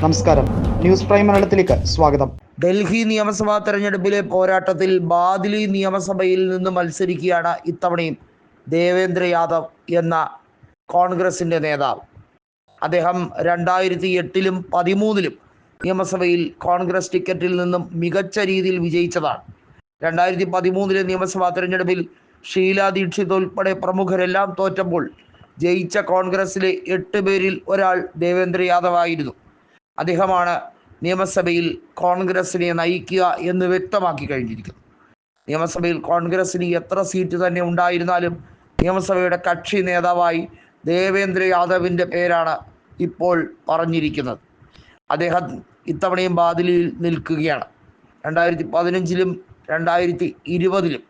നമസ്കാരം. News prime മലയാളത്തിലേക്ക് സ്വാഗതം. ഡൽഹി നിയമസഭാ തെരഞ്ഞെടുപ്പിലെ പോരാട്ടത്തിൽ ബാദിലി നിയമസഭയിൽ നിന്ന് മത്സരിക്കുകയാണ് ഇത്തവണയും ദേവേന്ദ്ര യാദവ് എന്ന കോൺഗ്രസിന്റെ നേതാവ്. അദ്ദേഹം രണ്ടായിരത്തി എട്ടിലും പതിമൂന്നിലും നിയമസഭയിൽ കോൺഗ്രസ് ടിക്കറ്റിൽ നിന്നും മികച്ച രീതിയിൽ വിജയിച്ചതാണ്. രണ്ടായിരത്തി പതിമൂന്നിലെ നിയമസഭാ തെരഞ്ഞെടുപ്പിൽ ഷീല ദീക്ഷിത് ഉൾപ്പെടെ പ്രമുഖരെല്ലാം തോറ്റപ്പോൾ ജയിച്ച കോൺഗ്രസിലെ എട്ട് പേരിൽ ഒരാൾ ദേവേന്ദ്ര യാദവ് ആയിരുന്നു അദ്ദേഹമാണ് നിയമസഭയിൽ കോൺഗ്രസിനെ നയിക്കുക എന്ന് വ്യക്തമാക്കി കഴിഞ്ഞിരിക്കുന്നു നിയമസഭയിൽ കോൺഗ്രസിന് എത്ര സീറ്റ് തന്നെ ഉണ്ടായിരുന്നാലും നിയമസഭയുടെ കക്ഷി നേതാവായി ദേവേന്ദ്ര യാദവിന്റെ പേരാണ് ഇപ്പോൾ പറഞ്ഞിരിക്കുന്നത്. അദ്ദേഹം ഇത്തവണയും ബാതിലിൽ നിൽക്കുകയാണ്. രണ്ടായിരത്തി പതിനഞ്ചിലും രണ്ടായിരത്തി ഇരുപതിലും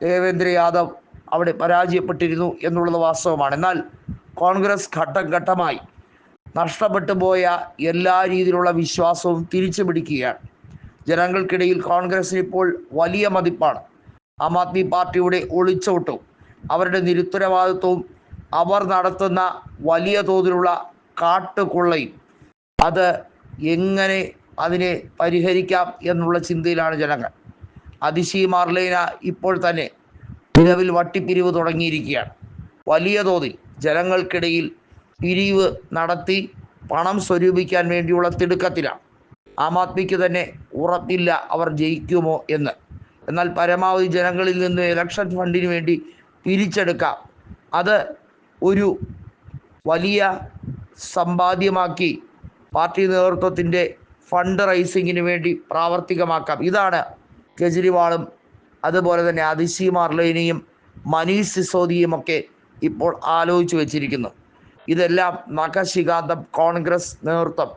ദേവേന്ദ്ര യാദവ് അവിടെ പരാജയപ്പെട്ടിരുന്നു എന്നുള്ളത് വാസ്തവമാണ്. എന്നാൽ കോൺഗ്രസ് ഘട്ടം ഘട്ടമായി നഷ്ടപ്പെട്ടു പോയ എല്ലാ രീതിയിലുള്ള വിശ്വാസവും തിരിച്ചു പിടിക്കുകയാണ്. ജനങ്ങൾക്കിടയിൽ കോൺഗ്രസിന് ഇപ്പോൾ വലിയ മതിപ്പാണ്. ആം ആദ്മി പാർട്ടിയുടെ ഒളിച്ചോട്ടവും അവരുടെ നിരുത്തരവാദിത്വവും അവർ നടത്തുന്ന വലിയ തോതിലുള്ള കാട്ടുകൊള്ളയും അത് എങ്ങനെ അതിനെ പരിഹരിക്കാം എന്നുള്ള ചിന്തയിലാണ് ജനങ്ങൾ. അതിശി മാർലേന ഇപ്പോൾ തന്നെ നിലവിൽ വട്ടിപ്പിരിവ് തുടങ്ങിയിരിക്കുകയാണ്. വലിയ തോതിൽ ജനങ്ങൾക്കിടയിൽ പിരിവ് നടത്തി പണം സ്വരൂപിക്കാൻ വേണ്ടിയുള്ള തിടുക്കത്തിലാണ് ആം ആദ്മിക്ക് തന്നെ ഉറപ്പില്ല അവർ ജയിക്കുമോ എന്ന്. എന്നാൽ പരമാവധി ജനങ്ങളിൽ നിന്ന് ഇലക്ഷൻ ഫണ്ടിന് വേണ്ടി പിരിച്ചെടുക്കാം. അത് ഒരു വലിയ സമ്പാദ്യമാക്കി പാർട്ടി നേതൃത്വത്തിന്റെ ഫണ്ട് റൈസിങ്ങിന് വേണ്ടി പ്രാവർത്തികമാക്കാം. ഇതാണ് കെജ്രിവാളും അതുപോലെ തന്നെ അതിശി മാർലേനിയും മനീഷ് സിസോദിയും ഒക്കെ ഇപ്പോൾ ആലോചിച്ചു വെച്ചിരിക്കുന്നു. ഇതെല്ലാം നഖശികാന്തം കോൺഗ്രസ് നേതൃത്വം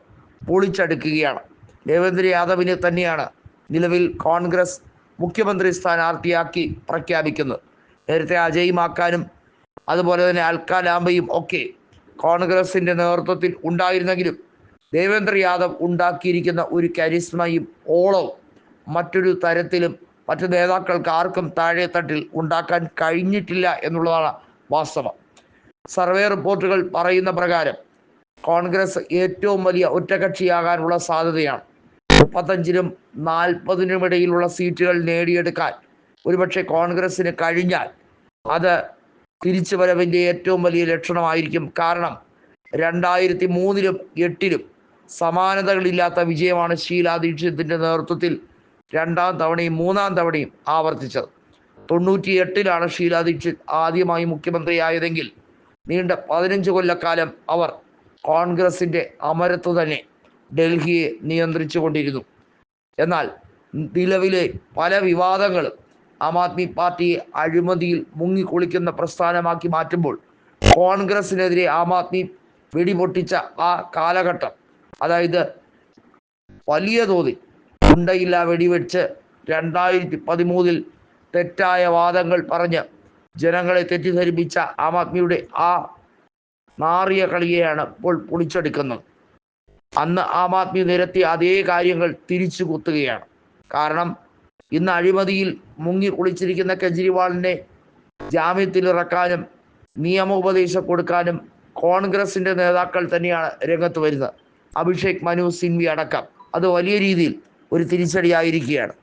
പൊളിച്ചടുക്കുകയാണ്. ദേവേന്ദ്ര യാദവിനെ തന്നെയാണ് നിലവിൽ കോൺഗ്രസ് മുഖ്യമന്ത്രി സ്ഥാനാർത്ഥിയാക്കി പ്രഖ്യാപിക്കുന്നത്. നേരത്തെ അജയ് മാക്കാനും അതുപോലെ തന്നെ അൽക്കാലാമ്പയും ഒക്കെ കോൺഗ്രസിന്റെ നേതൃത്വത്തിൽ ഉണ്ടായിരുന്നെങ്കിലും ദേവേന്ദ്ര യാദവ് ഉണ്ടാക്കിയിരിക്കുന്ന ഒരു കരിസ്മയും ഓളവും മറ്റൊരു തരത്തിലും മറ്റു നേതാക്കൾക്ക് ആർക്കും താഴെത്തട്ടിൽ ഉണ്ടാക്കാൻ കഴിഞ്ഞിട്ടില്ല എന്നുള്ളതാണ് വാസ്തവം. സർവേ റിപ്പോർട്ടുകൾ പറയുന്ന പ്രകാരം കോൺഗ്രസ് ഏറ്റവും വലിയ ഒറ്റകക്ഷിയാകാനുള്ള സാധ്യതയാണ്. മുപ്പത്തഞ്ചിനും നാൽപ്പതിനും ഇടയിലുള്ള സീറ്റുകൾ നേടിയെടുക്കാൻ ഒരുപക്ഷെ കോൺഗ്രസ്സിന് കഴിഞ്ഞാൽ അത് തിരിച്ചുവരവിന്റെ ഏറ്റവും വലിയ ലക്ഷണമായിരിക്കും. കാരണം രണ്ടായിരത്തി മൂന്നിലും എട്ടിലും സമാനതകളില്ലാത്ത വിജയമാണ് ഷീലാ ദീക്ഷിതത്തിന്റെ നേതൃത്വത്തിൽ രണ്ടാം തവണയും മൂന്നാം തവണയും ആവർത്തിച്ചത്. തൊണ്ണൂറ്റി എട്ടിലാണ് ഷീലാ ദീക്ഷിത് ആദ്യമായി മുഖ്യമന്ത്രിയായതെങ്കിൽ നീണ്ട പതിനഞ്ച് കൊല്ലക്കാലം അവർ കോൺഗ്രസിന്റെ അമരത്ത് തന്നെ ഡൽഹിയെ നിയന്ത്രിച്ചു കൊണ്ടിരുന്നു എന്നാൽ നിലവിലെ പല വിവാദങ്ങളും ആം ആദ്മി പാർട്ടിയെ അഴിമതിയിൽ മുങ്ങിക്കുളിക്കുന്ന പ്രസ്ഥാനമാക്കി മാറ്റുമ്പോൾ കോൺഗ്രസിനെതിരെ ആം ആദ്മി വെടിപൊട്ടിച്ച ആ കാലഘട്ടം അതായത് വലിയ തോതിൽ ഉണ്ടയില്ല വെടിവെച്ച് രണ്ടായിരത്തി പതിമൂന്നിൽ തെറ്റായ വാദങ്ങൾ പറഞ്ഞ് ജനങ്ങളെ തെറ്റിദ്ധരിപ്പിച്ച ആം ആദ്മിയുടെ ആ മാറിയ കളിയെയാണ് ഇപ്പോൾ പൊളിച്ചെടുക്കുന്നത്. അന്ന് ആം ആദ്മി നിരത്തിയ അതേ കാര്യങ്ങൾ തിരിച്ചു കുത്തുകയാണ്. കാരണം ഇന്ന് അഴിമതിയിൽ മുങ്ങി കുളിച്ചിരിക്കുന്ന കെജ്രിവാളിനെ ജാമ്യത്തിൽ ഇറക്കാനും നിയമോപദേശം കൊടുക്കാനും കോൺഗ്രസിന്റെ നേതാക്കൾ തന്നെയാണ് രംഗത്ത് വരുന്നത്. അഭിഷേക് മനു സിൻവി അടക്കം. അത് വലിയ രീതിയിൽ ഒരു തിരിച്ചടിയായിരിക്കുകയാണ്.